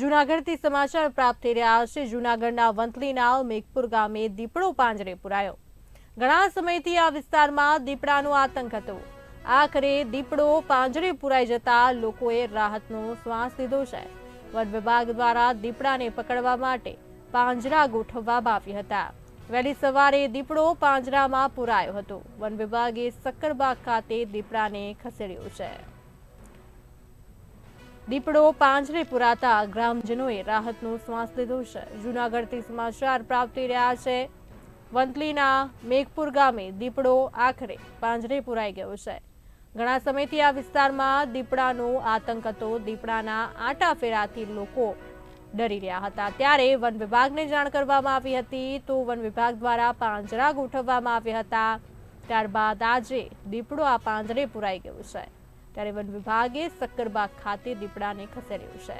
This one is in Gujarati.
જૂનાગઢથી સમાચાર પ્રાપ્ત થઈ રહ્યા છે. જૂનાગઢના વંથલીના મેઘપુર ગામે દીપડો પાંજરે પુરાયો. ઘણા સમયથી આ વિસ્તારમાં દીપડાનો આતંક હતો. આખરે દીપડો પાંજરે પુરાઈ જતા લોકોએ રાહતનો શ્વાસ લીધો છે. વન વિભાગ દ્વારા દીપડાને પકડવા માટે પાંજરા ગોઠવવામાં આવ્યા હતા. વહેલી સવારે દીપડો પાંજરામાં પુરાયો હતો. વન વિભાગે સક્કરબાગ ખાતે દીપડાને ખસેડ્યો છે. દીપડો પાંજરે પુરાતા ગ્રામજનોએ રાહતનો શ્વાસ લીધો છે. જૂનાગઢથી સમાચાર પ્રાપ્ત રહ્યા છે. વંતલીના મેઘપુર ગામે દીપડો આખરે પાંજરે પુરાઈ ગયો છે. ઘણા સમયથી આ વિસ્તારમાં દીપડાનો આતંક હતો. દીપડાના આટા ફેરાથી લોકો ડરી રહ્યા હતા. ત્યારે વન વિભાગને જાણ કરવામાં આવી હતી તો વન વિભાગ દ્વારા પાંજરા ગોઠવવામાં આવ્યા હતા. ત્યારબાદ આજે દીપડો આ પાંજરે પુરાઈ ગયો છે. ત્યારે વન વિભાગે સક્કરબાગ ખાતે દીપડાને ખસેડ્યો છે.